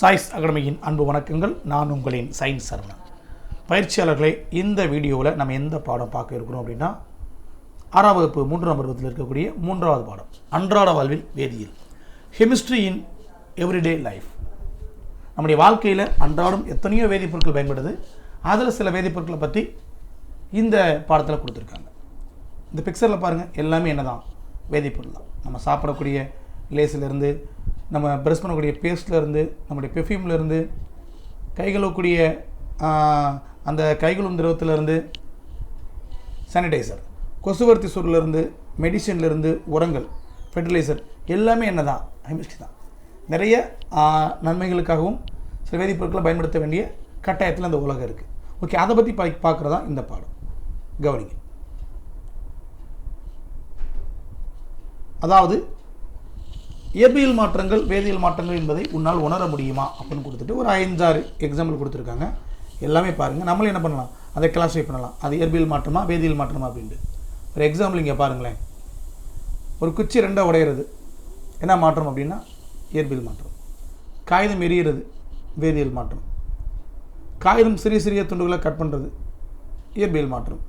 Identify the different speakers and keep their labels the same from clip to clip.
Speaker 1: Choice அகாடமியின் அன்பு வணக்கங்கள். நான் உங்களின் சயின்ஸ் சரவணன். பயிற்சியாளர்களே இந்த வீடியோவில் நம்ம எந்த பாடம் பார்க்க இருக்கிறோம் அப்படின்னா ஆறாம் வகுப்பு மூன்றாம் பருவத்தில் இருக்கக்கூடிய மூன்றாவது பாடம் அன்றாட வாழ்வில் வேதியியல். கெமிஸ்ட்ரி இன் எவ்ரிடே லைஃப் நம்முடைய வாழ்க்கையில் அன்றாடம் எத்தனையோ வேதிப்பொருட்கள் பயன்படுது. அதில் சில வேதிப்பொருட்களை பற்றி இந்த பாடத்தில் கொடுத்துருக்காங்க. இந்த பிக்சரில் பாருங்கள் எல்லாமே என்னதான்? வேதிப்பொருள் தான். நம்ம சாப்பிடக்கூடிய லேஸ்லேருந்து நம்ம ப்ரெஷ் பண்ணக்கூடிய பேஸ்ட்லேருந்து நம்முடைய பெர்ஃப்யூம்லேருந்து கை கழுவக்கூடிய ஆஹ், அந்த கைகழுவும் திரவத்திலேருந்து சானிடைசர் கொசுவர்த்தி சூரிலிருந்து மெடிசன்லேருந்து உரங்கள் ஃபெர்டிலைசர் எல்லாமே என்ன தான் ஹெமிஸ்ட்ரி தான். நிறைய நன்மைகளுக்காகவும் சில வேதிப்பொருட்களை பயன்படுத்த வேண்டிய கட்டாயத்தில் அந்த உலகம் இருக்குது ஓகே அதை பற்றி பா பார்க்குறதா இந்த பாடம். கவனிங்க. அதாவது இயற்பியல் மாற்றங்கள் வேதியியல் மாற்றங்கள் என்பதை உன்னால் உணர முடியுமா? அப்படின்னு கொடுத்துட்டு ஒரு ஐந்தாறு எக்ஸாம்பிள் கொடுத்துருக்காங்க. எல்லாமே பாருங்கள் நம்மளும் என்ன பண்ணலாம்? அதை கிளாஸிஃபை பண்ணலாம். அது இயற்பியல் மாற்றமா வேதியியல் மாற்றமா அப்படின்ட்டு. ஒரு எக்ஸாம்பிள் இங்கே பாருங்களேன். ஒரு குச்சி ரெண்டாக உடையிறது. என்ன மாற்றம் அப்படின்னா? இயற்பியல் மாற்றம். காகிதம் எரியிறது வேதியியல் மாற்றம். காகிதம் சிறிய சிறிய துண்டுகளை கட் பண்ணுறது இயற்பியல் மாற்றம்.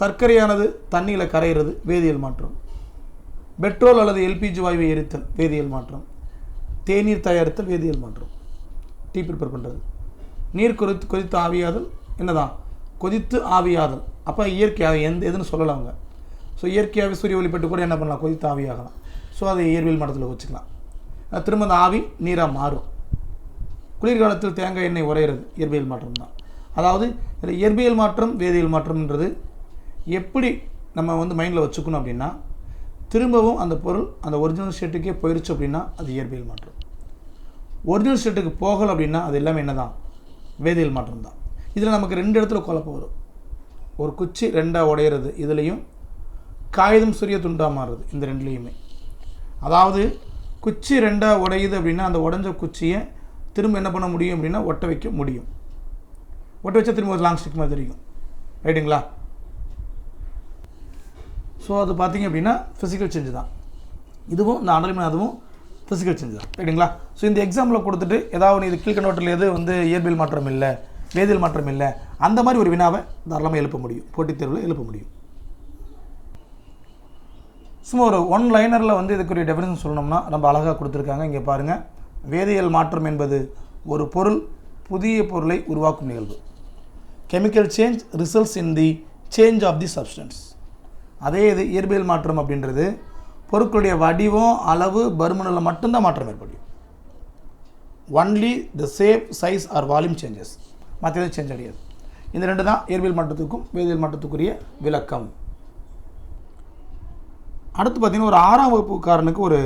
Speaker 1: சர்க்கரையானது தண்ணியில் கரையிறது வேதியியல் மாற்றம். பெட்ரோல் அல்லது எல்பிஜி வாயுவை எரித்தல் வேதியியல் மாற்றம். தேநீர் தயாரித்தல் வேதியியல் மாற்றம். டீ ப்ரிப்பேர் பண்ணுறது நீர் கொதித்து கொதித்து ஆவியாதல் என்னதான்? கொதித்து ஆவியாதல். அப்போ இயற்கையாக எந்த எதுன்னு சொல்லலாம் அவங்க. ஸோ இயற்கையாகவே சூரிய ஒளிப்பட்டு கூட என்ன பண்ணலாம்? கொதித்து ஆவியாகலாம். ஸோ அதை இயற்பியல் மாற்றத்தில் வச்சுக்கலாம். திரும்ப அந்த ஆவி நீராக மாறும். குளிர்காலத்தில் தேங்காய் எண்ணெய் உரையிறது இயற்பியல் மாற்றம் தான். அதாவது இதில் இயற்பியல் மாற்றம் வேதியியல் மாற்றம்ன்றது எப்படி நம்ம வந்து மைண்டில் வச்சுக்கணும் அப்படின்னா திரும்பவும் அந்த பொருள் அந்த ஒரிஜினல் ஸ்டேட்டுக்கே போயிடுச்சு அப்படின்னா அது இயற்பியல் மாற்றம். ஒரிஜினல் ஸ்டேட்டுக்கு போகலை அப்படின்னா அது எல்லாமே என்ன தான் வேதியியல் மாற்றம் தான். இதில் நமக்கு ரெண்டு இடத்துல குழப்பம் வரும். ஒரு குச்சி ரெண்டாக உடையிறது இதுலேயும் காகிதம் சுரிய துண்டாக மாறுறது இந்த ரெண்டுலேயுமே. அதாவது குச்சி ரெண்டாக உடையுது அப்படின்னா அந்த உடஞ்ச குச்சியை திரும்ப என்ன பண்ண முடியும் அப்படின்னா ஒட்ட வைக்க முடியும். ஒட்ட வச்சா திரும்ப ஒரு லாங் ஸ்டிக் மாதிரி தெரியும். ரைட்டுங்களா ஸோ அது பார்த்தீங்க அப்படின்னா ஃபிசிக்கல் சேஞ்சு தான். இதுவும் இந்த அனலிமன் அதுவும் ஃபிசிக்கல் சேஞ்சு தான். ரைட்டுங்களா ஸோ இந்த எக்ஸாம்பிள் கொடுத்துட்டு ஏதாவது இது கீழ்கண்டவற்றில் எது வந்து இயற்பியல் மாற்றம் இல்லை வேதியியல் மாற்றம் இல்லை அந்த மாதிரி ஒரு வினாவை தாராளமாக எழுப்ப முடியும். போட்டித் தேர்வில் எழுப்ப முடியும். சும்மா ஒரு ஒன் லைனரில் வந்து இதுக்குரிய டெஃபினேஷன் சொல்லணும்னா ரொம்ப அழகாக கொடுத்துருக்காங்க. இங்கே பாருங்கள் வேதியியல் மாற்றம் என்பது ஒரு பொருள் புதிய பொருளை உருவாக்கும் நிகழ்வு. Chemical change results in the change of the substance அதே இது இயற்பியல் மாற்றம் அப்படின்றது பொருட்களுடைய வடிவம் அளவு பருமனில் மட்டும்தான் மாற்றம் ஏற்படும் only the shape size or volume changes மற்ற எதுவும் சேஞ்ச் அடையாது. இந்த ரெண்டு தான் இயற்பியல் மாற்றத்துக்கும் வேதியியல் மாற்றத்துக்குரிய விளக்கம். அடுத்து பார்த்தீங்கன்னா ஒரு ஆறாம் வகுப்புக்காரனுக்கு ஒரு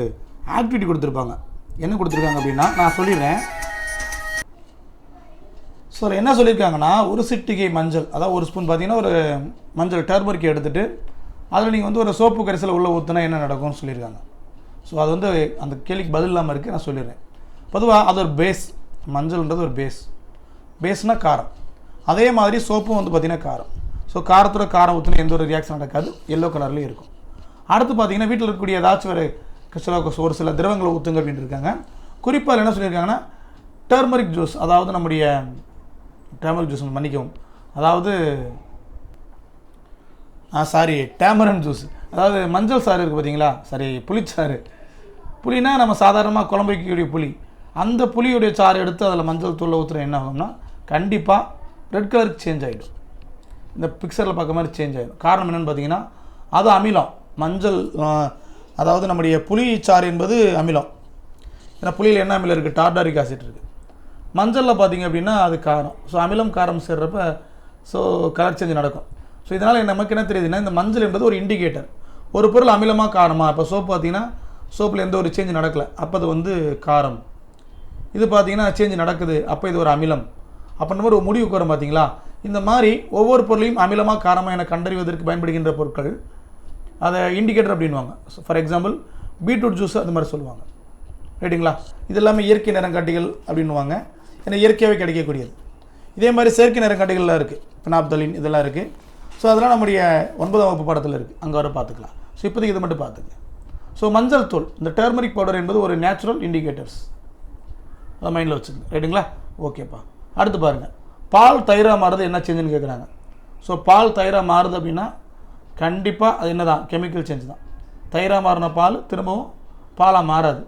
Speaker 1: ஆக்டிவிட்டி கொடுத்துருப்பாங்க. என்ன கொடுத்துருக்காங்க அப்படின்னா நான் சொல்லிடுறேன். ஸோ என்ன சொல்லியிருக்காங்கன்னா ஒரு சிட்டிகை மஞ்சள் அதாவது ஒரு ஸ்பூன் பார்த்தீங்கன்னா ஒரு மஞ்சள் டர்மரிக்கை எடுத்துகிட்டு அதில் நீங்கள் வந்து ஒரு சோப்பு கரிசலில் உள்ளே ஊற்றினா என்ன நடக்கும்னு சொல்லியிருக்காங்க. ஸோ அது வந்து அந்த கேள்விக்கு பதில் இல்லாமல் இருக்குது நான் சொல்லிடுறேன். பொதுவாக அது ஒரு பேஸ் மஞ்சள்ன்றது ஒரு பேஸ் பேஸ்னால் காரம். அதே மாதிரி சோப்பும் வந்து பார்த்திங்கன்னா காரம். ஸோ காரத்தோட காரம் ஊற்றினா எந்த ஒரு ரியாக்ஷன் நடக்காது. எல்லோ கலர்லேயும் இருக்கும். அடுத்து பார்த்தீங்கன்னா வீட்டில் இருக்கக்கூடிய ஏதாச்சும் ஒரு சில ஒரு சில திரவங்களை ஊற்றுங்க அப்படின்னு இருக்காங்க. குறிப்பாக என்ன சொல்லியிருக்காங்கன்னா டர்மரிக் ஜூஸ் அதாவது நம்முடைய டர்மரிக் ஜூஸ் மன்னிக்கவும். அதாவது சாரி டேமரன் ஜூஸ் அதாவது மஞ்சள் சாறு இருக்குது பார்த்தீங்களா சாரி புளிச்சாறு புளினா நம்ம சாதாரணமாக குழம்பு வைக்கக்கூடிய புளி. அந்த புளியுடைய சாறு எடுத்து அதில் மஞ்சள் தூளை ஊற்றுற என்ன ஆகும்னா கண்டிப்பாக ரெட் கலருக்கு சேஞ்ச் ஆகிடும் இந்த பிக்சரில் பார்க்க மாதிரி சேஞ்ச் ஆகிடும் காரணம் என்னென்னு பார்த்தீங்கன்னா அது அமிலம். மஞ்சள் அதாவது நம்முடைய புளி சாறு என்பது அமிலம். ஏன்னா புளியில் என்ன அமிலம் இருக்குது டார்டாரிக் ஆசிட் இருக்குது மஞ்சளில் பார்த்தீங்க அப்படின்னா அது காரம். ஸோ அமிலம் காரம் சேர்றப்ப ஸோ கலர் சேஞ்ச் நடக்கும். ஸோ இதனால் நமக்கு என்ன தெரியுதுன்னா இந்த மஞ்சள் என்பது ஒரு இண்டிகேட்டர் ஒரு பொருள் அமிலமாக காரமாக இப்போ சோப்பு பார்த்தீங்கன்னா சோப்பில் எந்த ஒரு சேஞ்ச் நடக்கலை. அப்போ அது வந்து காரம். இது பார்த்தீங்கன்னா சேஞ்ச் நடக்குது. அப்போ இது ஒரு அமிலம். அப்படின்ற மாதிரி ஒரு முடிவுக்கு வரும் பார்த்தீங்களா இந்த மாதிரி ஒவ்வொரு பொருளையும் அமிலமாக காரமாக என கண்டறிவதற்கு பயன்படுகின்ற பொருட்கள் அதை இண்டிகேட்டர் அப்படின்வாங்க ஃபார் எக்ஸாம்பிள் பீட்ரூட் ஜூஸ் அது மாதிரி சொல்லுவாங்க. ரைட்டுங்களா இது எல்லாமே இயற்கை நிறங்காட்டிகள் அப்படின்வாங்க ஏன்னா இயற்கையாகவே கிடைக்கக்கூடியது. இதே மாதிரி செயற்கை நிறங்காட்டிகள்லாம் இருக்குது பினாப்தலின் இதெல்லாம் இருக்குது ஸோ அதெல்லாம் நம்முடைய ஒன்பதாம் வகுப்பு படத்தில் இருக்குது அங்கே வர பார்த்துக்கலாம். ஸோ இப்போதைக்கு இதை மட்டும் பார்த்துங்க. ஸோ மஞ்சள் தூள் இந்த டர்மரிக் பவுடர் என்பது ஒரு நேச்சுரல் இண்டிகேட்டர்ஸ் அதை மைண்டில் வச்சுங்க ரைட்டுங்களா ஓகேப்பா அடுத்து பாருங்கள் பால் தயிராக மாறுறது என்ன சேஞ்சுன்னு கேட்குறாங்க ஸோ பால் தயிராக மாறுது அப்படின்னா கண்டிப்பாக அது என்ன தான் கெமிக்கல் சேஞ்ச் தான். தயிராக மாறின பால் திரும்பவும் பாலாக மாறாது.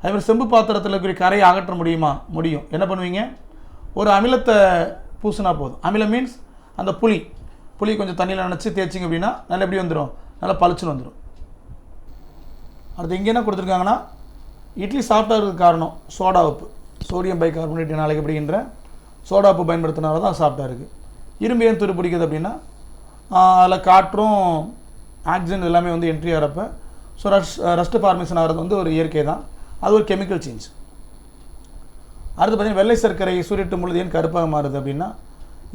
Speaker 1: அதேமாதிரி செம்பு பாத்திரத்தில் இருக்கிற கரையை அகற்ற முடியுமா? முடியும். என்ன பண்ணுவீங்க? ஒரு அமிலத்தை பூசினா போதும். அமிலம் மீன்ஸ் அந்த புளி. புளி கொஞ்சம் தண்ணியில் நினச்சி தேய்ச்சிங்க அப்படின்னா நல்லா எப்படி வந்துடும் நல்லா பளிச்சுன்னு வந்துடும் அடுத்து இங்கே என்ன கொடுத்துருக்காங்கன்னா இட்லி சாப்பிட்டதுக்கு காரணம் சோடா உப்பு. சோடியம் பை கார்பனேட் என அழைக்கப்படுகின்ற சோடா உப்பு பயன்படுத்தினால தான் சாப்பிட்டா இருக்குது இரும்பு ஏன் துரு பிடிக்குது அப்படின்னா அதில் காற்றும் ஆக்சிஜன் எல்லாமே வந்து என்ட்ரி ஆகிறப்ப ஸோ ரஷ் ரஸ்ட் ஃபார்மேஷன் ஆகிறது வந்து ஒரு இயற்கை தான். அது ஒரு கெமிக்கல் சேஞ்ச் அடுத்து பார்த்தீங்கன்னா வெள்ளை சர்க்கரை சூரியட்டும் பொழுது ஏன் கருப்பாக மாறுது அப்படின்னா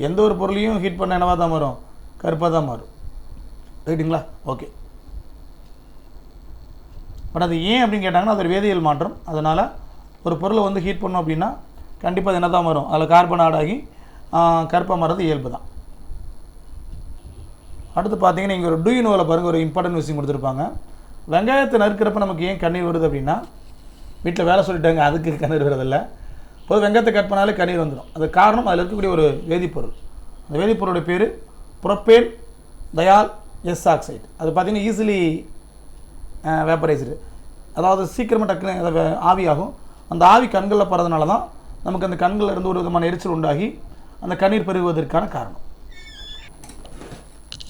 Speaker 1: எந்த ஒரு பொருளையும் ஹீட் பண்ண என்னவாக தான் வரும்? கருப்பாக தான் மாறும். ரைட்டுங்களா ஓகே. பட் அது ஏன் அப்படின்னு கேட்டாங்கன்னா அது ஒரு வேதியியல் மாற்றம். அதனால் ஒரு பொருளை வந்து ஹீட் பண்ணோம் அப்படின்னா கண்டிப்பாக அது என்ன தான் வரும் அதில் கார்பன் ஆடாகி கருப்பாக மாறது இயல்பு தான். அடுத்து பார்த்தீங்கன்னா இங்கே ஒரு டூயினோவில் பாருங்கள் ஒரு இம்பார்ட்டன்ட் விஷயம் கொடுத்துருப்பாங்க. வெங்காயத்தை நறுக்கிறப்ப நமக்கு ஏன் கண்ணீர் வருது அப்படின்னா வீட்டில் வேலை சொல்லிட்டாங்க அதுக்கு கண்ணீர் வருதில்ல பொது வெங்காயத்தை கட் பண்ணாலே கண்ணீர் வந்துடும் அது காரணம் அதில் இருக்கக்கூடிய ஒரு வேதிப்பொருள். அந்த வேதிப்பொருளுடைய பேர் புரோப்பேன் தயால் எஸ் ஆக்சைடு. அது பார்த்தீங்கன்னா ஈஸிலி வேப்பரைஸ்டு அதாவது சீக்கிரமாக டக்குன்னு அதை வே- ஆவியாகும் அந்த ஆவி கண்களில் படுறதுனால தான் நமக்கு அந்த கண்களில் இருந்து ஒரு விதமான எரிச்சல் உண்டாகி அந்த கண்ணீர் பெருகுவதற்கான காரணம்.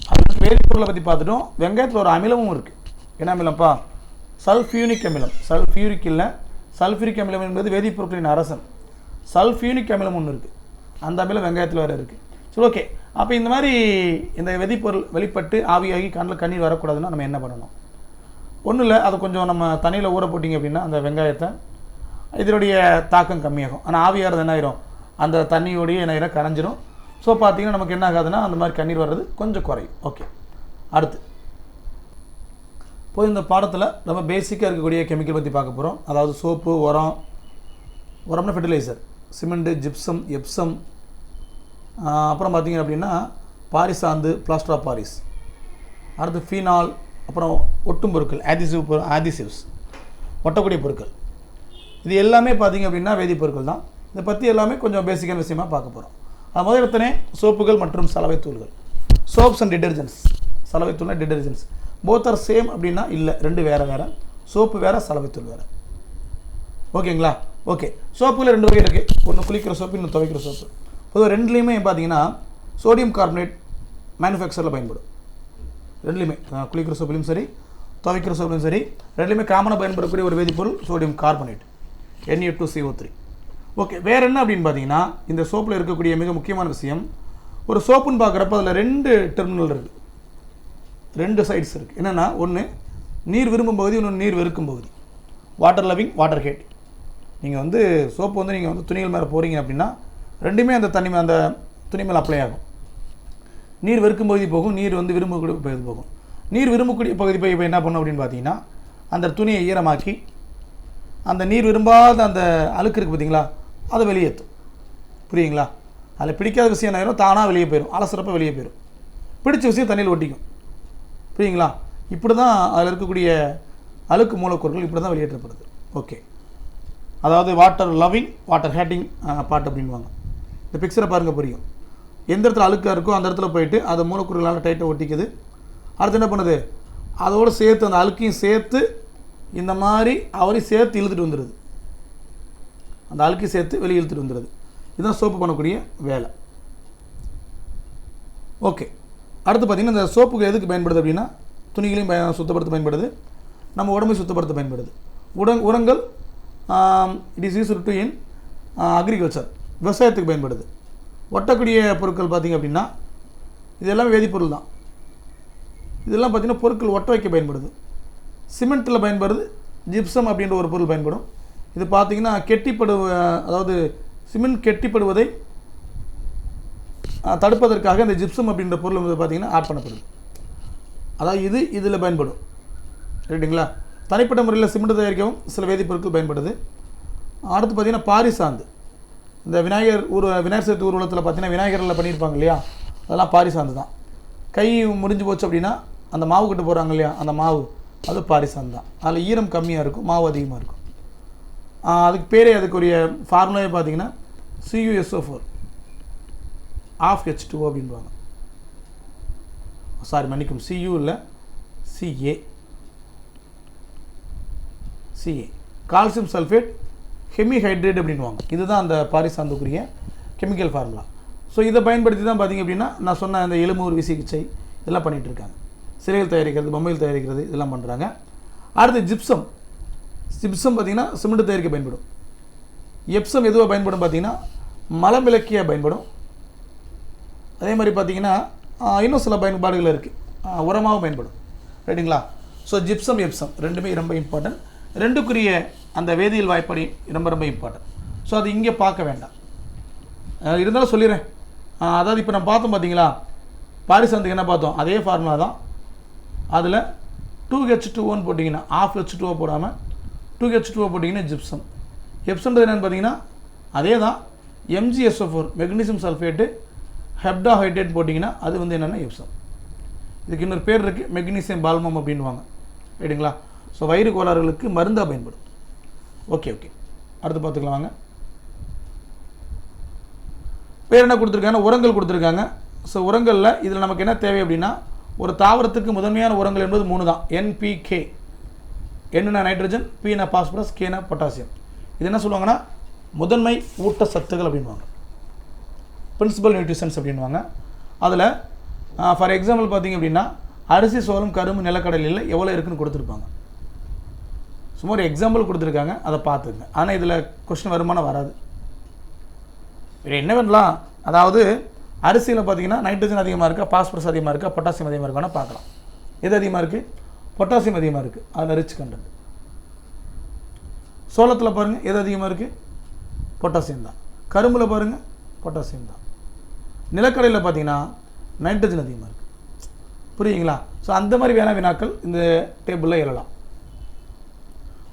Speaker 1: அதுக்கு வேதிப்பொருளை பற்றி பார்த்துட்டோம். வெங்காயத்தில் ஒரு அமிலமும் இருக்குது என்ன அமிலம்ப்பா? சல்ஃபியூனிக் அமிலம். சல்ஃபியூரிக் இல்லை. சல்ஃபியூரிக் அமிலம் என்பது வேதிப்பொருட்களின் அரசன். சல்ஃபியூனிக் அமிலம் ஒன்று இருக்குது அந்த அமிலம் வெங்காயத்தில் வேறு இருக்குது சரி ஓகே அப்போ இந்த மாதிரி இந்த வெதிப்பொருள் வெளிப்பட்டு ஆவியாகி கண்ணில் கண்ணீர் வரக்கூடாதுன்னா நம்ம என்ன பண்ணணும்? ஒன்றும் இல்லை அதை கொஞ்சம் நம்ம தண்ணியில் ஊற போட்டிங்க அப்படின்னா அந்த வெங்காயத்தை இதனுடைய தாக்கம் கம்மியாகும். ஆனால் ஆவியாகிறது என்ன ஆயிரும்? அந்த தண்ணியோடைய என்ன ஆயிரும்? கரைஞ்சிரும். ஸோ பார்த்தீங்கன்னா நமக்கு என்ன ஆகாதுன்னா அந்த மாதிரி கண்ணீர் வர்றது கொஞ்சம் குறையும். ஓகே அடுத்து. இப்போ இந்த பாடத்தில் நம்ம பேசிக்காக இருக்கக்கூடிய கெமிக்கல் பற்றி பார்க்க போகிறோம் அதாவது சோப்பு உரம். உரம்னா ஃபெர்டிலைசர் சிமெண்ட்டு ஜிப்சம் எப்சம் அப்புறம் பார்த்திங்க அப்படின்னா பாரிசாந்து பிளாஸ்டர் ஆஃப் பாரிஸ் அடுத்து ஃபீனால் அப்புறம் ஒட்டும் பொருட்கள் ஆதிசிவ் ஆதிசிவ்ஸ் ஒட்டக்கூடிய பொருட்கள். இது எல்லாமே பார்த்திங்க அப்படின்னா வேதிப்பொருட்கள் தான். இதை பற்றி எல்லாமே கொஞ்சம் பேசிக்கான விஷயமா பார்க்க போகிறோம் அது முதலிடத்தனே சோப்புகள் மற்றும் சலவை தூள்கள். சோப்ஸ் அண்ட் டிடர்ஜென்ட்ஸ் சலவை தூள்னா டிடர்ஜென்ட்ஸ் போத் ஆர் சேம் அப்படின்னா இல்லை ரெண்டு வேறு வேறு. சோப்பு வேறு சலவை தூள் வேறு. ஓகேங்களா ஓகே சோப்புல ரெண்டு வகை இருக்குது ஒன்று குளிக்கிற சோப்பு இன்னும் துவைக்கிற சோப்பு. பொதுவாக ரெண்டுலேயுமே பார்த்தீங்கன்னா சோடியம் கார்பனேட் மேனுஃபேக்சரில் பயன்படும். ரெண்டுலேயுமே. குளிக்கிற சோப்புலையும் சரி துவைக்கிற சோப்புலையும் சரி ரெண்டுலேயுமே காமனாக பயன்படக்கூடிய ஒரு வேதிப்பொருள் sodium carbonate NA2CO3 two C O three okay வேறு என்ன அப்படின்னு பார்த்தீங்கன்னா இந்த சோப்பில் இருக்கக்கூடிய மிக முக்கியமான விஷயம் ஒரு சோப்புன்னு பார்க்குறப்ப அதில் ரெண்டு டெர்மினல் இருக்குது ரெண்டு சைட்ஸ் இருக்குது என்னென்னா ஒன்று நீர் விரும்பும் பகுதி இன்னொன்று நீர் வெறுக்கும் பகுதி. வாட்டர் லவிங் வாட்டர் ஹேட் நீங்கள் வந்து சோப்பு வந்து நீங்கள் வந்து துணிகள் மேலே போகிறீங்க அப்படின்னா ரெண்டுமே அந்த தண்ணி அந்த துணி மேலே அப்ளை ஆகும். நீர் வெறுக்கும் பகுதி போகும் நீர் வந்து விரும்பக்கூடிய பகுதி போகும். நீர் விரும்பக்கூடிய பகுதி போய் இப்போ என்ன பண்ணும் அப்படின்னு பார்த்தீங்கன்னா அந்த துணியை ஈரமாக்கி அந்த நீர் விரும்பாத அந்த அழுக்கு இருக்குது பார்த்தீங்களா அதை வெளியேற்றும். புரியுங்களா அதில் பிடிக்காத விஷயம் என்ன ஆயிரும் தானாக வெளியே போயிடும் அலசுறப்ப வெளியே போயிடும் பிடிச்ச விஷயம் தண்ணியில் ஒட்டிக்கும். புரியுங்களா இப்படி தான் அதில் இருக்கக்கூடிய அழுக்கு மூலக்கூறுகள் இப்படி தான் வெளியேற்றப்படுது. ஓகே அதாவது water loving water hating part அப்படின்வாங்க இந்த பிக்சரை பாருங்கள் புரியும். எந்த இடத்துல அழுக்காக இருக்கோ அந்த இடத்துல போயிட்டு அது மூலக்கூறுகளால் டைட்டை ஒட்டிக்குது. அடுத்து என்ன பண்ணுது? அதோடு சேர்த்து அந்த அழுக்கையும் சேர்த்து இந்த மாதிரி அவரையும் சேர்த்து இழுத்துட்டு வந்துடுது அந்த அழுக்கையும் சேர்த்து வெளியே இழுத்துட்டு வந்துடுது இதுதான் சோப்பு பண்ணக்கூடிய வேலை. ஓகே அடுத்து பார்த்திங்கன்னா இந்த சோப்புகள் எதுக்கு பயன்படுது அப்படின்னா துணிகளையும் பய சுத்தப்படுத்த பயன்படுது. நம்ம உடம்பை சுத்தப்படுத்த பயன்படுது. உட உரங்கள் it is use to in agriculture விவசாயத்துக்கு பயன்படுது. ஒட்டக்கூடிய பொருட்கள் பார்த்திங்க அப்படின்னா இதெல்லாம் வேதிப்பொருள் தான். இதெல்லாம் பார்த்திங்கன்னா பொருட்கள் ஒட்ட வைக்க பயன்படுது. சிமெண்ட்டில் பயன்படுது ஜிப்சம் அப்படின்ற ஒரு பொருள் பயன்படும். இது பார்த்திங்கன்னா கெட்டிப்படு அதாவது சிமெண்ட் கெட்டிப்படுவதை தடுப்பதற்காக இந்த ஜிப்சம் அப்படின்ற பொருள் வந்து பார்த்திங்கன்னா ஆட் பண்ணப்படுது. அதாவது இது இதில் பயன்படும். ரைட்டுங்களா தனிப்பட்ட முறையில் சிமெண்ட் தயாரிக்கவும் சில வேதிப்பொருட்கள் பயன்படுது. அடுத்து பார்த்திங்கன்னா பாரிசாந்து. இந்த விநாயகர் ஊர் விநாயகர் சதுர்த்தி ஊர்வலத்தில் பார்த்தீங்கன்னா விநாயகரில் பண்ணியிருப்பாங்க இல்லையா? அதெல்லாம் பாரிசாந்து தான் கை முடிஞ்சு போச்சு அப்படின்னா அந்த மாவு கட்டு போகிறாங்க இல்லையா? அந்த மாவு. அது பாரிசாந்து தான் அதில் ஈரம் கம்மியாக இருக்கும் மாவு அதிகமாக இருக்கும். அதுக்கு பேரே அதுக்குரிய ஃபார்முலாவே பார்த்தீங்கன்னா C U S O four of H two அப்படின்வாங்க சாரி மன்னிக்கும் சியூ இல்லை C A C A calcium sulphate hemihydrate அப்படின்வாங்க இதுதான் அந்த பாரிசாந்துக்குரிய கெமிக்கல் ஃபார்முலா. ஸோ இதை பயன்படுத்தி தான் பார்த்தீங்க அப்படின்னா நான் சொன்ன அந்த எலும்பு சிகிச்சை இதெல்லாம் பண்ணிகிட்ருக்காங்க சிறைகள் தயாரிக்கிறது பொம்மைகள் தயாரிக்கிறது இதெல்லாம் பண்ணுறாங்க அடுத்து ஜிப்சம். ஜிப்சம் பார்த்தீங்கன்னா சிமெண்ட் தயாரிக்க பயன்படும். எப்சம் எதுவாக பயன்படும் பார்த்தீங்கன்னா மலம் விளக்கியாக பயன்படும். அதே மாதிரி பார்த்திங்கன்னா இன்னும் சில பயன்பாடுகள் இருக்குது உரமாகவும் பயன்படும். ரைட்டுங்களா ஸோ ஜிப்சம் எப்சம் ரெண்டுமே ரொம்ப இம்பார்ட்டன்ட் ரெண்டுக்குரிய அந்த வேதியியல் வாய்ப்படி ரொம்ப ரொம்ப இம்பார்ட்டன்ட் ஸோ அது இங்கே பார்க்க வேண்டாம். இருந்தாலும் சொல்லிடுறேன். அதாவது இப்போ நம்ம பார்த்தோம் பார்த்தீங்களா? பாரிசாந்துக்கு என்ன பார்த்தோம்? அதே ஃபார்முலா தான். அதில் டூ ஹெச் டூ ஒன் போட்டிங்கன்னா ஆஃப் ஹெச் டூ போடாமல் டூ ஹெச் டூ போட்டிங்கன்னா ஜிப்சம் எப்சம்ன்றது என்னென்னு பார்த்தீங்கன்னா அதே தான் M G S O four magnesium sulphate heptahydrate போட்டிங்கன்னா அது வந்து என்னென்னா எப்சம் இதுக்கு இன்னொரு பேர் இருக்குது மெக்னீசியம் பால்மம் அப்படின்வாங்க ரைட்டுங்களா ஸோ வயிறு கோளாறுகளுக்கு மருந்தாக பயன்படும் ஓகே ஓகே அடுத்து பார்த்துக்கலாம் வாங்க. வேறு என்ன கொடுத்துருக்காங்க? உரங்கள் கொடுத்துருக்காங்க. ஸோ உரங்களில் இதில் நமக்கு என்ன தேவை அப்படின்னா ஒரு தாவரத்துக்கு முதன்மையான உரங்கள் என்பது மூணு தான். என்பிகே என்னென்ன நைட்ரஜன் பீனா பாஸ்பரஸ் கேனா பொட்டாசியம் இது என்ன சொல்லுவாங்கன்னா முதன்மை ஊட்டச்சத்துகள் அப்படின்வாங்க பிரின்சிபல் நியூட்ரிஷன்ஸ் அப்படின்வாங்க அதில் ஃபார் எக்ஸாம்பிள் பார்த்தீங்க அப்படின்னா அரிசி சோளம் கரும்பு நிலக்கடலையில் எவ்வளோ இருக்குன்னு கொடுத்துருப்பாங்க. சும்மா ஒரு எக்ஸாம்பிள் கொடுத்துருக்காங்க அதை பார்த்துங்க. ஆனால் இதில் கொஸ்டின் வருமானம் வராது. வேறு என்ன பண்ணலாம்? அதாவது அரிசியில் பார்த்தீங்கன்னா நைட்ரஜன் அதிகமாக இருக்கா பாஸ்பரஸ் அதிகமாக இருக்கா பொட்டாசியம் அதிகமாக இருக்கான்னு பார்க்கலாம். எது அதிகமாக இருக்குது பொட்டாசியம் அதிகமாக இருக்குது அதில் ரிச் கண்டென்ட் சோளத்தில் பாருங்கள் எது அதிகமாக இருக்குது பொட்டாசியம் தான். கரும்பில் பாருங்கள் பொட்டாசியம் தான். நிலக்கடையில் பார்த்தீங்கன்னா நைட்ரஜன் அதிகமாக இருக்குது புரியுங்களா ஸோ அந்த மாதிரி வேணா வினாக்கள் இந்த டேபிளில் எழலாம்.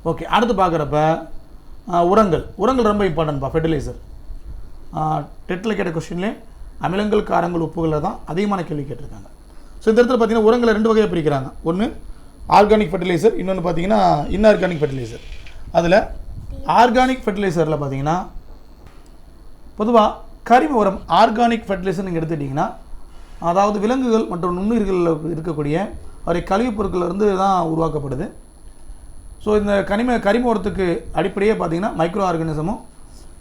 Speaker 1: ஓகே அடுத்து பார்க்குறப்ப உரங்கள். உரங்கள் ரொம்ப இம்பார்ட்டன்ட்பா ஃபெர்டிலைசர் டெட்டில் கேட்ட கொஸ்டின்லேயே அமிலங்கள் காரங்கள் உப்புகளில் தான் அதிகமான கேள்வி கேட்டிருக்காங்க. ஸோ இந்த இடத்துல பார்த்தீங்கன்னா உரங்களை ரெண்டு வகையாக பிரிக்கிறாங்க. ஒன்று ஆர்கானிக் ஃபெர்டிலைசர் இன்னொன்று பார்த்தீங்கன்னா இன்ஆர்கானிக் ஃபெர்டிலைசர் அதில் ஆர்கானிக் ஃபெர்டிலைசரில் பார்த்தீங்கன்னா பொதுவாக கரிம உரம் ஆர்கானிக் ஃபெர்டிலைசர் நீங்கள் எடுத்துட்டிங்கன்னா அதாவது விலங்குகள் மற்றும் நுண்ணுயிர்களில் இருக்கக்கூடிய அவரை கழிவுப் பொருட்கள்ல இருந்து தான் உருவாக்கப்படுது. ஸோ இந்த கனிம கரிம உரத்துக்கு அடிப்படையே பார்த்தீங்கன்னா மைக்ரோ ஆர்கானிசமும்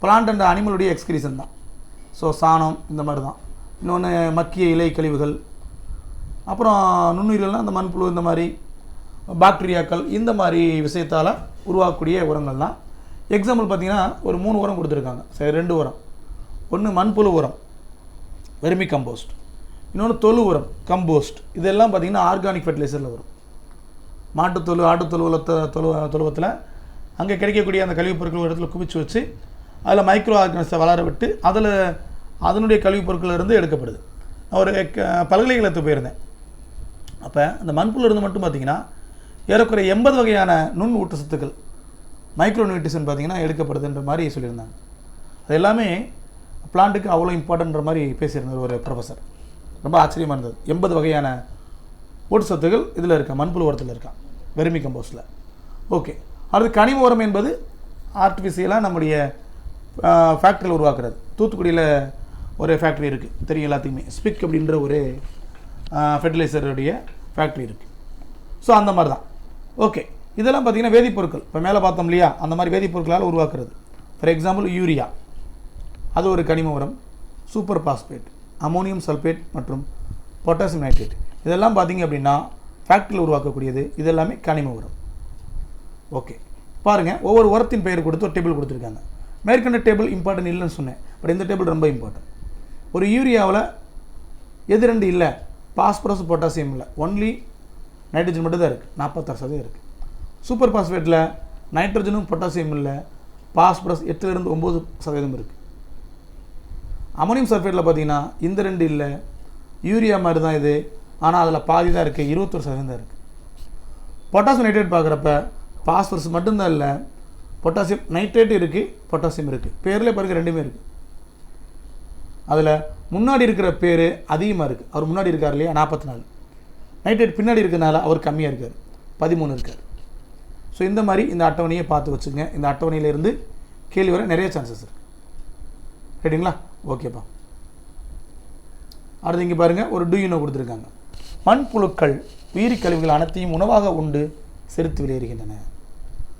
Speaker 1: பிளான்ட் அண்ட் அனிமலுடைய எக்ஸ்கிரீசன் தான். ஸோ சாணம் இந்த மாதிரி தான். இன்னொன்று மக்கிய இலை கழிவுகள் அப்புறம் நுண்ணுயிரிகள்லாம் இந்த மண்புழு இந்த மாதிரி பாக்டீரியாக்கள் இந்த மாதிரி விஷயத்தால் உருவாக்கக்கூடிய உரங்கள் தான். எக்ஸாம்பிள் பார்த்தீங்கன்னா ஒரு மூணு உரம் கொடுத்துருக்காங்க. சரி ரெண்டு உரம். ஒன்று மண்புழு உரம். வெர்மி கம்போஸ்ட் இன்னொன்று தொழு உரம் கம்போஸ்ட் இதெல்லாம் பார்த்தீங்கன்னா ஆர்கானிக் ஃபெர்டிலைசரில் வரும். மாட்டுத்தொழு ஆட்டுத்தொழுவில் தொழு தொழுவத்தில் அங்கே கிடைக்கக்கூடிய அந்த கழிவுப் பொருட்கள் ஒரு இடத்துல குவிச்சு வச்சு அதில் மைக்ரோ ஆர்கனிஸை வளர விட்டு அதில் அதனுடைய கழிவுப் பொருட்கள் இருந்து எடுக்கப்படுது ஒரு க- பல்கலைக்கழகத்துக்கு போயிருந்தேன். அப்போ அந்த மண்புழு இருந்து மட்டும் பார்த்தீங்கன்னா ஏறக்குறைய எண்பது வகையான நுண் ஊட்டச்சத்துக்கள் மைக்ரோ நியூட்ரிஷன் பார்த்திங்கன்னா எடுக்கப்படுதுன்ற மாதிரி சொல்லியிருந்தாங்க. அது எல்லாமே பிளான்ட்டுக்கு அவ்வளோ இம்பார்ட்டன்ற மாதிரி பேசியிருந்தார் ஒரு ப்ரொஃபஸர் ரொம்ப ஆச்சரியமாக இருந்தது. எண்பது வகையான ஊட்டச்சத்துகள் இதில் இருக்கா மண்புழு உரத்தில் இருக்கா? வெர்மி கம்போஸ்டில் ஓகே. அடுத்து கனிம உரம் என்பது ஆர்டிஃபிஷியலாக நம்முடைய ஃபேக்ட்ரியில் உருவாக்குறது. தூத்துக்குடியில் ஒரு ஃபேக்ட்ரி இருக்குது தெரியும் எல்லாத்துக்குமே. ஸ்பிக் அப்படின்ற ஒரு ஃபெர்டிலைசருடைய ஃபேக்ட்ரி இருக்குது ஸோ அந்த மாதிரி தான் ஓகே. இதெல்லாம் பார்த்தீங்கன்னா வேதிப்பொருட்கள். இப்போ மேலே பார்த்தோம் இல்லையா? அந்த மாதிரி வேதிப்பொருட்களால் உருவாக்குறது. ஃபார் எக்ஸாம்பிள் யூரியா அது ஒரு கனிம உரம் சூப்பர் பாஸ்பேட் அமோனியம் சல்பேட் மற்றும் பொட்டாசியம் நைட்ரேட் இதெல்லாம் பார்த்தீங்க அப்படின்னா ஃபேக்ட்ரியில் உருவாக்கக்கூடியது. இது எல்லாமே கனிம உரம். ஓகே பாருங்கள் ஒவ்வொரு உரத்தின் பெயர் கொடுத்து ஒரு டேபிள் கொடுத்துருக்காங்க. மேற்கண்ட டேபிள் இம்பார்ட்டன்ட் இல்லைன்னு சொன்னேன். பட் இந்த டேபிள் ரொம்ப இம்பார்ட்டன்ட் ஒரு யூரியாவில் எது ரெண்டு இல்லை? பாஸ்பரஸ் பொட்டாசியம் இல்லை. ஒன்லி நைட்ரஜன் மட்டும் தான் இருக்குது நாற்பத்தாறு சதவீதம் இருக்குது சூப்பர் பாஸ்பேட்டில் நைட்ரஜனும் பொட்டாசியம் இல்லை. பாஸ்பரஸ் எட்டுலேருந்து ஒம்பது சதவீதம் இருக்குது அமோனியம் சல்ஃபேட்டில் பார்த்தீங்கன்னா இந்த ரெண்டு இல்லை. யூரியா மாதிரி தான் இது. ஆனால் அதில் பாதி தான் இருக்குது இருபத்தொரு சதவீதம் தான் இருக்குது பொட்டாசியம் நைட்ரேட் பார்க்குறப்ப பாஸ்பரஸ் மட்டும்தான் இல்லை பொட்டாசியம் நைட்ரேட் இருக்குது பொட்டாசியம் இருக்குது பேரில் பிறகு ரெண்டுமே இருக்குது அதில் முன்னாடி இருக்கிற பேர் அதிகமாக இருக்குது அவர் முன்னாடி இருக்கார் இல்லையா? நாற்பத்தி நாலு. நைட்ரேட் பின்னாடி இருக்கிறனால அவர் கம்மியாக இருக்கார். பதிமூணு இருக்கார். ஸோ இந்த மாதிரி இந்த அட்டவணையை பார்த்து வச்சுங்க. இந்த அட்டவணையிலேருந்து கேள்வி வர நிறைய சான்சஸ் இருக்குது ரைட்டுங்களா ஓகேப்பா அடுத்து இங்கே பாருங்கள் ஒரு டூயினோ கொடுத்துருக்காங்க. மண்புழுக்கள் உயிரி கழிவுகள் அனைத்தையும் உணவாக உண்டு செலுத்து வெளியேறுகின்றன.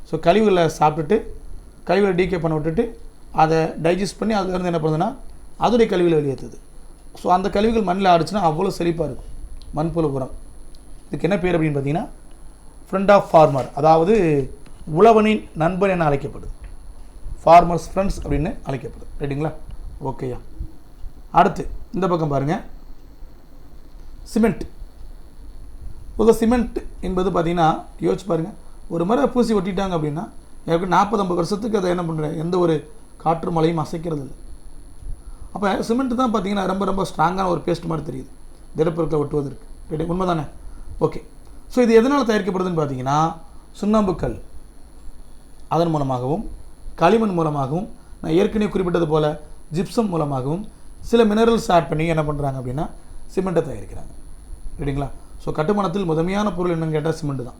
Speaker 1: ஸோ கழிவுகளை சாப்பிட்டுட்டு கழிவுகளை டீகே பண்ண விட்டுட்டு அதை டைஜஸ்ட் பண்ணி அதுலேருந்து என்ன பண்ணுதுன்னா அதோடைய கழிவுகளை வெளியேற்றுது. ஸோ அந்த கழிவுகள் மண்ணில் ஆடிச்சுன்னா அவ்வளோ செழிப்பாக இருக்கும். மண்புழு உரம். இதுக்கு என்ன பேர் அப்படின்னு பார்த்தீங்கன்னா ஃப்ரெண்ட் ஆஃப் ஃபார்மர் அதாவது உழவனின் நண்பன் என அழைக்கப்படுது. ஃபார்மர்ஸ் ஃப்ரெண்ட்ஸ் அப்படின்னு அழைக்கப்படுது. ரைட்டுங்களா ஓகேயா அடுத்து இந்த பக்கம் பாருங்கள் சிமெண்ட் பொதுவாக சிமெண்ட் என்பது பார்த்தீங்கன்னா யோசிச்சு பாருங்கள் ஒரு முறை பூசி ஒட்டிட்டாங்க அப்படின்னா எனக்கு நாற்பது ஐம்பது வருஷத்துக்கு அதை என்ன பண்ணுறேன் எந்த ஒரு காற்று மழையும் அசைக்கிறது இல்லை. அப்போ சிமெண்ட் தான் பார்த்தீங்கன்னா ரொம்ப ரொம்ப ஸ்ட்ராங்கான ஒரு பேஸ்ட் மாதிரி தெரியுது. திடப்பொருட்களை ஒட்டுவதற்கு. ரைட்டு உண்மை தானே ஓகே ஸோ இது எதனால் தயாரிக்கப்படுதுன்னு பார்த்தீங்கன்னா சுண்ணாம்புக்கல். அதன் மூலமாகவும் களிமண் மூலமாகவும் நான் ஏற்கனவே குறிப்பிட்டது போல் ஜிப்சம் மூலமாகவும் சில மினரல்ஸ் ஆட் பண்ணி என்ன பண்ணுறாங்க அப்படின்னா சிமெண்ட்டை தயாரிக்கிறாங்க. ரைட்டுங்களா ஸோ கட்டுமானத்தில் முதன்மையான பொருள் என்னன்னு கேட்டால் சிமெண்ட் தான்.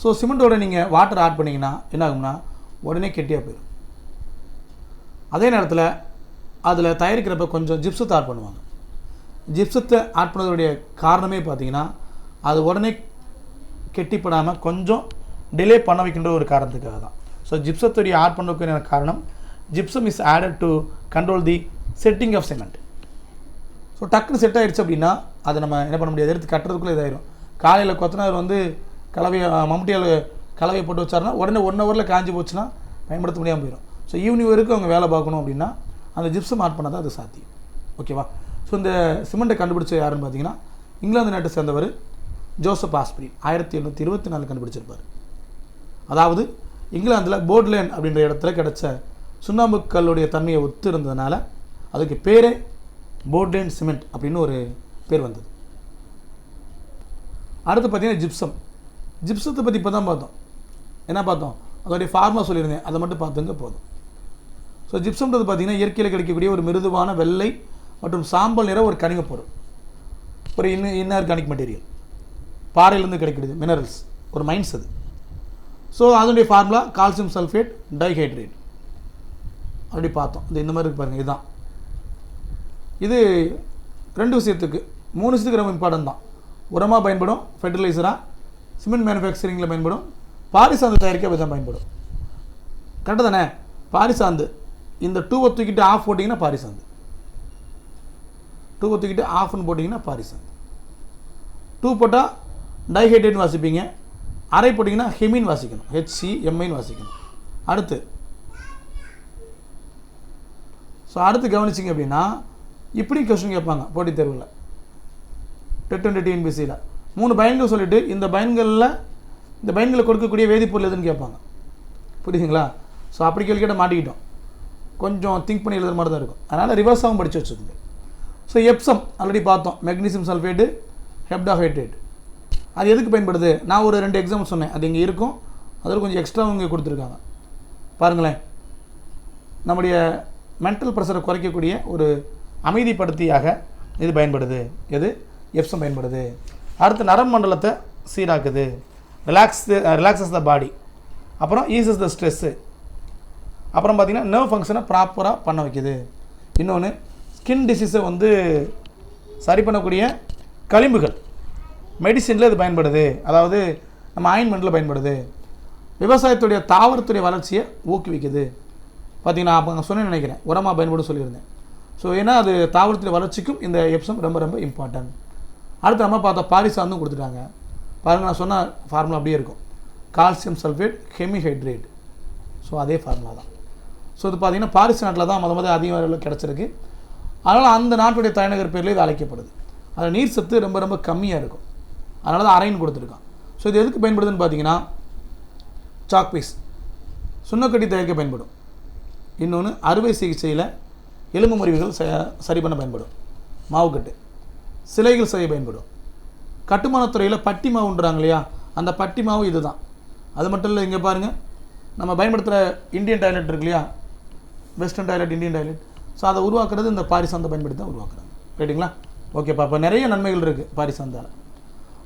Speaker 1: ஸோ சிமெண்ட்டோட நீங்கள் வாட்டர் ஆட் பண்ணிங்கன்னா என்ன ஆகும்னா உடனே கெட்டியாக போயிடும் அதே நேரத்தில் அதில் தயாரிக்கிறப்ப கொஞ்சம் ஜிப்சத்தை ஆட் பண்ணுவாங்க. ஜிப்சத்தை ஆட் பண்ணதோடைய காரணமே பார்த்தீங்கன்னா அது உடனே கெட்டிப்படாமல் கொஞ்சம் டிலே பண்ண வைக்கின்ற ஒரு காரணத்துக்காக தான். ஸோ ஜிப்சத்துடைய ஆட் பண்ணுறதுக்கான காரணம் gypsum is added to control the setting of cement so டக்குன்னு செட் ஆகிடுச்சு அப்படின்னா அதை நம்ம என்ன பண்ண முடியாது எடுத்து கட்டுறதுக்குள்ளே இதாயிரும். காலையில் கொத்தனார் வந்து கலவையை மம்முட்டியால் கலவையை போட்டு வச்சாருன்னா உடனே ஒன் ஹவரில் காஞ்சி போச்சுன்னா பயன்படுத்த முடியாமல் போயிடும் ஸோ ஈவினிங் வரைக்கும் அவங்க வேலை பார்க்கணும் அப்படின்னா அந்த ஜிப்சம் ஆட் பண்ணால் தான் அது சாத்தியம். ஓகேவா ஸோ இந்த சிமெண்ட்டை கண்டுபிடிச்ச யாருன்னு பார்த்தீங்கன்னா இங்கிலாந்து நாட்டை சேர்ந்தவர் ஜோசப் ஆஸ்பிரின். ஆயிரத்தி எண்ணூற்றி இருபத்தி நாலு கண்டுபிடிச்சிருப்பார். அதாவது இங்கிலாந்தில் போர்ட்லேண்ட் அப்படின்ற இடத்துல கிடச்ச சுண்ணாம்பு கல்லுடைய தன்மையை ஒத்து இருந்ததுனால அதுக்கு பேரே போர்டேன் சிமெண்ட் அப்படின்னு ஒரு பேர் வந்தது. அடுத்து பார்த்தீங்கன்னா ஜிப்சம் ஜிப்சத்தை பற்றி இப்போ தான் பார்த்தோம். என்ன பார்த்தோம்? அதோடைய ஃபார்முலா சொல்லியிருந்தேன். அதை மட்டும் பார்த்துங்க போதும். ஸோ ஜிப்சம்ன்றது பார்த்தீங்கன்னா இயற்கையில் கிடைக்கக்கூடிய ஒரு மிருதுவான வெள்ளை மற்றும் சாம்பல் நிற ஒரு கனிம பொருள். ஒரு இன்ன இன்ஆர்கானிக் மெட்டீரியல் பாறையிலேருந்து கிடைக்கிறது மினரல்ஸ் ஒரு மைன்ஸ் அது. ஸோ அதனுடைய ஃபார்முலா கால்சியம் சல்ஃபேட் டைஹைட்ரேட் அப்படி பார்த்தோம். இது இந்த மாதிரி இருக்கு பாருங்கள் இதுதான். இது ரெண்டு விஷயத்துக்கு. மூணு விஷயத்துக்கு ரொம்ப இம்பார்ட்டன்ட் தான். உரமாக பயன்படும் ஃபெர்டிலைசராக சிமெண்ட் மேனுஃபேக்சரிங்கில் பயன்படும் பாரிசாந்து தயாரிக்க விதம் பயன்படும். கரெக்டு தானே? பாரிசாந்து. இந்த டூவை தூக்கிட்டு ஆஃப் போட்டிங்கன்னா பாரிசாந்து. டூவை தூக்கிட்டு ஆஃப்னு போட்டிங்கன்னா பாரிசாந்து. டூ போட்டால் டைஹைட்ரேட்னு வாசிப்பீங்க. அரை போட்டிங்கன்னா ஹெமின் வாசிக்கணும். ஹெச்சி எம்ஐன்னு வாசிக்கணும். அடுத்து. ஸோ அடுத்து கவனிச்சிங்க அப்படின்னா இப்படி கொஸ்டின் கேட்பாங்க போட்டித் தேர்வில். டெட் டுவெண்ட்டி டிஎன்பிசியில் மூணு பயன்கள் சொல்லிட்டு இந்த பயன்களில் இந்த பயன்களை கொடுக்கக்கூடிய வேதிப்பொருள் எதுன்னு கேட்பாங்க. புரியுதுங்களா? ஸோ அப்படி கேள்வி கேட்ட மாட்டிக்கிட்டோம். கொஞ்சம் திங்க் பண்ணி எழுதுற மாதிரி தான் இருக்கும். அதனால் ரிவர்ஸாகவும் படித்து வச்சுக்கோங்க. ஸோ எப்சம் ஆல்ரெடி பார்த்தோம். மெக்னீசியம் சல்ஃபேட்டு ஹெப்டாஹைட்ரேட் அது எதுக்கு பயன்படுது? நான் ஒரு ரெண்டு எக்ஸாம்பிள் சொன்னேன். அது இங்கே இருக்கும். அதில் கொஞ்சம் எக்ஸ்ட்ரா இங்கே கொடுத்துருக்காங்க. பாருங்களேன். நம்முடைய மென்டல் ப்ரெஷரை குறைக்கக்கூடிய ஒரு அமைதிப்படுத்தியாக இது பயன்படுது. எது? எப்சம் பயன்படுது. அடுத்து நரம்பு மண்டலத்தை சீராக்குது. ரிலாக்ஸ் ரிலாக்ஸஸ் த பாடி அப்புறம் ஈஸஸ் த ஸ்ட்ரெஸ்ஸு அப்புறம் பார்த்திங்கன்னா நர்வ் ஃபங்க்ஷனை ப்ராப்பராக பண்ண வைக்குது. இன்னொன்று ஸ்கின் டிசீஸை வந்து சரி பண்ணக்கூடிய களிம்புகள். மெடிசினில் இது பயன்படுது. அதாவது நம்ம ஆயின்மெண்ட்டில் பயன்படுது. விவசாயத்துடைய தாவரத்துடைய வளர்ச்சியை ஊக்குவிக்குது. பார்த்திங்கன்னா அப்போ நான் சொன்னேன்னு நினைக்கிறேன். உரமாக பயன்படும் சொல்லியிருந்தேன். ஸோ ஏன்னா அது தாவரத்தில் வளர்ச்சிக்கும் இந்த எப்சம் ரொம்ப ரொம்ப இம்பார்ட்டன்ட் அடுத்து நம்ம பார்த்தா பாரிசாந்தும் கொடுத்துட்டாங்க. பாருங்கள் நான் சொன்ன ஃபார்முலா அப்படியே இருக்கும். கால்சியம் சல்ஃபேட் ஹெமிஹைட்ரேட் ஸோ அதே ஃபார்முலா தான். ஸோ இது பார்த்தீங்கன்னா பாரிஸ் நாட்டில் தான் முத முதல் அதிக அளவில் கிடச்சிருக்கு. அதனால் அந்த நாட்டுடைய தலைநகர் பேரில் இது அழைக்கப்படுது. அதில் நீர் சத்து ரொம்ப ரொம்ப கம்மியாக இருக்கும். அதனால தான் அரைன்னு கொடுத்துருக்கான். ஸோ இது எதுக்கு பயன்படுதுன்னு பார்த்தீங்கன்னா சாக்பீஸ் சுண்ணக்கட்டி தயாரிக்க பயன்படும். இன்னொன்று அறுவை சிகிச்சையில் எலும்பு முறிவுகள் ச- சரி பண்ண பயன்படும். மாவுக்கட்டு சிலைகள் செய்ய பயன்படும். கட்டுமானத்துறையில் பட்டி மாவுன்றாங்க இல்லையா? அந்த பட்டி மாவு இதுதான். அது மட்டும் இல்லை இங்கே பாருங்கள் நம்ம பயன்படுத்துகிற இந்தியன் டாய்லெட் இருக்கு இல்லையா? Western toilet Indian toilet. So அதை உருவாக்குறது இந்த பாரிசாந்தை பயன்படுத்தி தான் உருவாக்குறாங்க. ரைட்டுங்களா ஓகேப்பா இப்போ நிறைய நன்மைகள் இருக்குது பாரிசாந்தால்.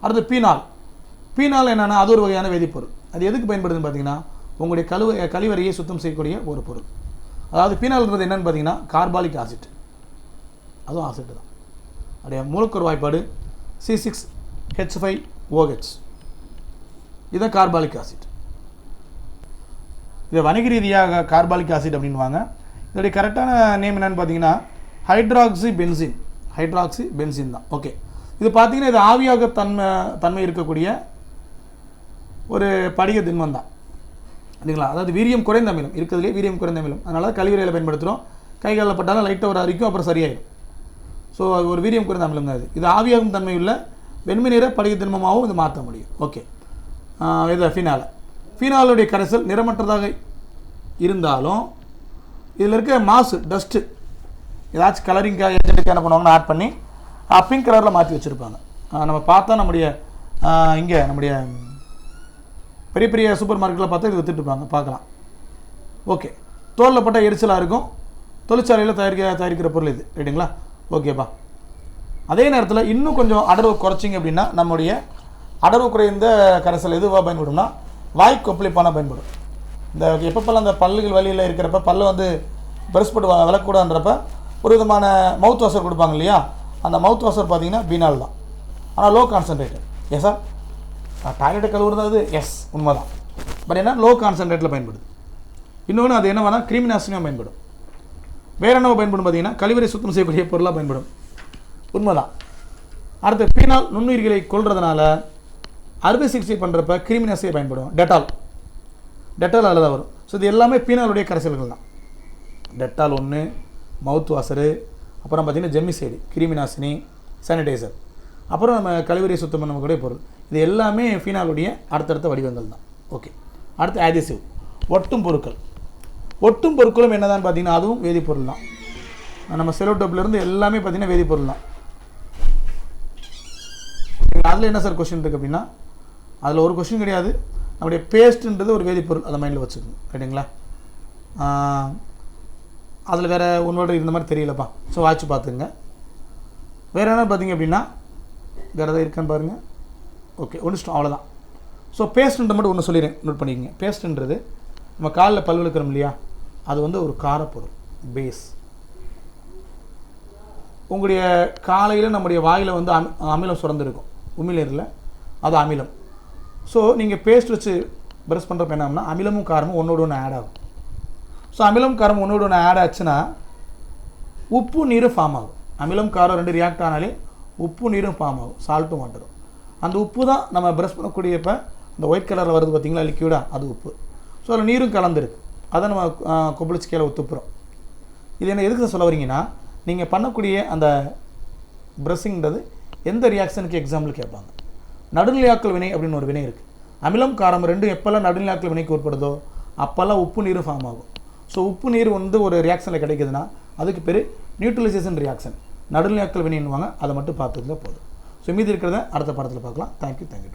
Speaker 1: அடுத்து பீனால். பீனால் என்னென்னா அது ஒரு வகையான வேதிப்பொருள். அது எதுக்கு பயன்படுதுன்னு பார்த்தீங்கன்னா உங்களுடைய கழுவ கழிவறையை சுத்தம் செய்யக்கூடிய ஒரு பொருள். அதாவது பீனால்ன்றது என்னென்னு பார்த்தீங்கன்னா கார்பாலிக் ஆசிட். அதுவும் ஆசிட் தான். அப்படியே மூலக்கூறு வாய்ப்பாடு C six H five O H இதுதான் கார்பாலிக் ஆசிட். இது வணிக ரீதியாக கார்பாலிக் ஆசிட் அப்படின்வாங்க இதோடைய கரெக்டான நேம் என்னென்னு பார்த்தீங்கன்னா ஹைட்ராக்சி பென்சின் ஹைட்ராக்சி பென்சின் தான். ஓகே. இது பார்த்தீங்கன்னா இது ஆவியாக தன்மை தன்மை இருக்கக்கூடிய ஒரு படிக திண்மம் தான். இல்லைங்களா அதாவது வீரியம் குறைந்த அமிலம். இருக்கிறதுலே வீரியம் குறைந்த அமிலம். அதனால் கழிவறையில் பயன்படுத்துகிறோம் கை காலில் பட்டாலும் லைட்டாக ஒரு அரிக்கும் அப்புறம் சரியாயிடும். ஸோ அது ஒரு வீரியம் குறைந்த அமிலம் தான் இது. இது ஆவியாகும் தன்மை உள்ள வெண்மை நிற படிக திண்மமாகவும் இது மாற்ற முடியும். ஓகே இது ஃபினால் ஃபீனாலுடைய கரைசல் நிறமற்றதாக இருந்தாலும் இதில் இருக்க மாசு டஸ்ட்டு ஏதாச்சும் கலரிங்காக ஏஜென்ட்டுக்கு என்ன பண்ணுவாங்கன்னு ஆட் பண்ணி பிங்க் கலரில் மாற்றி வச்சுருப்பாங்க. நம்ம பார்த்தா நம்முடைய இங்கே நம்முடைய பெரிய பெரிய சூப்பர் மார்க்கெட்டில் பார்த்தா இது விற்றுட்டுப்பாங்க பார்க்கலாம். ஓகே தோலில் பட்ட எரிச்சலாக இருக்கும். தொழிற்சாலையில் தயாரிக்க தயாரிக்கிற பொருள் இது. ரைட்டுங்களா ஓகேப்பா அதே நேரத்தில் இன்னும் கொஞ்சம் அடர்வு குறைச்சிங்க அப்படின்னா நம்முடைய அடர்வு குறைந்த கரைசல் எதுவாக பயன்படும்னா வாய் கொப்பளிப்பான பயன்படும். இந்த எப்பப்பெல்லாம் அந்த பல்லுகள் வழியில் இருக்கிறப்ப பல்லு வந்து பிரஷ் போட்டு வ- ஒரு விதமான மவுத் வாஷர் கொடுப்பாங்க இல்லையா? அந்த மவுத் வாஷர் பார்த்தீங்கன்னா பீனால் தான். ஆனால் லோ கான்சன்ட்ரேட்டட் எஸ் சார் டாய்லெட்டை கழுவுறது எஸ் உண்மைதான். பட் என்ன? லோ கான்சன்ட்ரேட்டில் பயன்படுது. இன்னொன்று அது என்ன வேணால் கிருமி நாசினியாக பயன்படும். வேற என்னவோ பயன்படும் பார்த்தீங்கன்னா கழிவறை சுத்தம் செய்யக்கூடிய பொருளாக பயன்படும். உண்மைதான். அடுத்து பீனால் நுண்ணுயிர்களை கொள்றதுனால அறுவை சிகிச்சை பண்ணுறப்ப கிருமி நாசினியை பயன்படும். டெட்டால் டெட்டால் அதில் தான் வரும். ஸோ இது எல்லாமே பீனாலுடைய கரைசல்கள் தான். டெட்டால் ஒன்று மவுத் வாஷரு அப்புறம் பார்த்தீங்கன்னா ஜெம்மிசைடு கிருமி நாசினி சானிடைசர் அப்புறம் நம்ம கழிவறை சுத்தம் பண்ணக்கூடிய பொருள். இது எல்லாமே ஃபீனாலுடைய அடுத்தடுத்த வடிவங்கள் தான். ஓகே அடுத்து ஆதிசிவ் ஒட்டும் பொருட்கள். ஒட்டும் பொருட்களும் என்னதான் பார்த்தீங்கன்னா அதுவும் வேதிப்பொருள் தான். நம்ம செலோடோப்லேருந்து எல்லாமே பார்த்தீங்கன்னா வேதிப்பொருள் தான். அதில் என்ன சார் கொஷின் இருக்குது அப்படின்னா அதில் ஒரு கொஷின் கிடையாது. நம்முடைய பேஸ்ட்டுன்றது ஒரு வேதிப்பொருள். அதை மைண்டில் வச்சுக்கணும். ரைட்டுங்களா அதில் வேறு உன்னோட இருந்த மாதிரி தெரியலப்பா. ஸோ வாட்ச் பார்த்துங்க வேறு என்ன பார்த்தீங்க அப்படின்னா வேறு எதாவது இருக்கான்னு பாருங்கள் ஓகே ஒன்று அவ்வளோதான் ஸோ பேஸ்ட்ன்ற மட்டும் ஒன்று சொல்லிடுறேன் நோட் பண்ணிக்கங்க. பேஸ்ட்ன்றது நம்ம காலில் பல் இல்லையா? அது வந்து ஒரு காரப்பொருள் பேஸ் உங்களுடைய காலையில் நம்முடைய வாயில் வந்து அமி அமிலம் சுரந்திருக்கும். உமிழ்நீரில் அது அமிலம். ஸோ நீங்கள் பேஸ்ட் வச்சு ப்ரஷ் பண்ணுறப்ப என்னம்னா அமிலமும் காரமும் ஒன்றோடு ஒன்று ஆட் ஆகும். ஸோ அமிலம் காரம் ஒன்றோடு ஒன்று ஆட் ஆச்சுன்னா உப்பு நீரும் ஃபார்ம் ஆகும். அமிலம் காரம் ரெண்டு ரியாக்ட் ஆனாலே உப்பு நீரும் ஃபார்ம் ஆகும். சால்ட்டும் வாட்டரும் அந்த உப்பு தான் நம்ம ப்ரெஷ் பண்ணக்கூடிய இப்போ இந்த ஒயிட் கலரில் வருது பார்த்தீங்களா லிக்யூடாக அது உப்பு. ஸோ அதில் நீரும் கலந்துருக்கு. அதை நம்ம கொப்பளிச்சு கீழே ஒத்துப்புறோம் இது என்ன எதுக்கு சொல்ல வரீங்கன்னா நீங்கள் பண்ணக்கூடிய அந்த ப்ரஷிங்கிறது எந்த ரியாக்ஷனுக்கு எக்ஸாம்பிள் கேட்பாங்க. நடுநிலையாக்கல் வினை அப்படின்னு ஒரு வினை இருக்குது அமிலம் காரம் ரெண்டும் எப்போல்லாம் நடுநிலையாக்கல் வினைக்கு உட்படுதோ அப்போல்லாம் உப்பு நீரும் ஃபார்ம் ஆகும். ஸோ உப்பு நீர் வந்து ஒரு ரியாக்ஷனில் கிடைக்குதுன்னா அதுக்கு பேர் நியூட்ரலைசேஷன் ரியாக்ஷன் நடுநிலையாக்கல் வினைன்னுவாங்க அதை மட்டும் பார்த்துருந்தா போதும். ஸோ மீதி இருக்கிறத அடுத்த படத்தில் பார்க்கலாம். Thank you thank you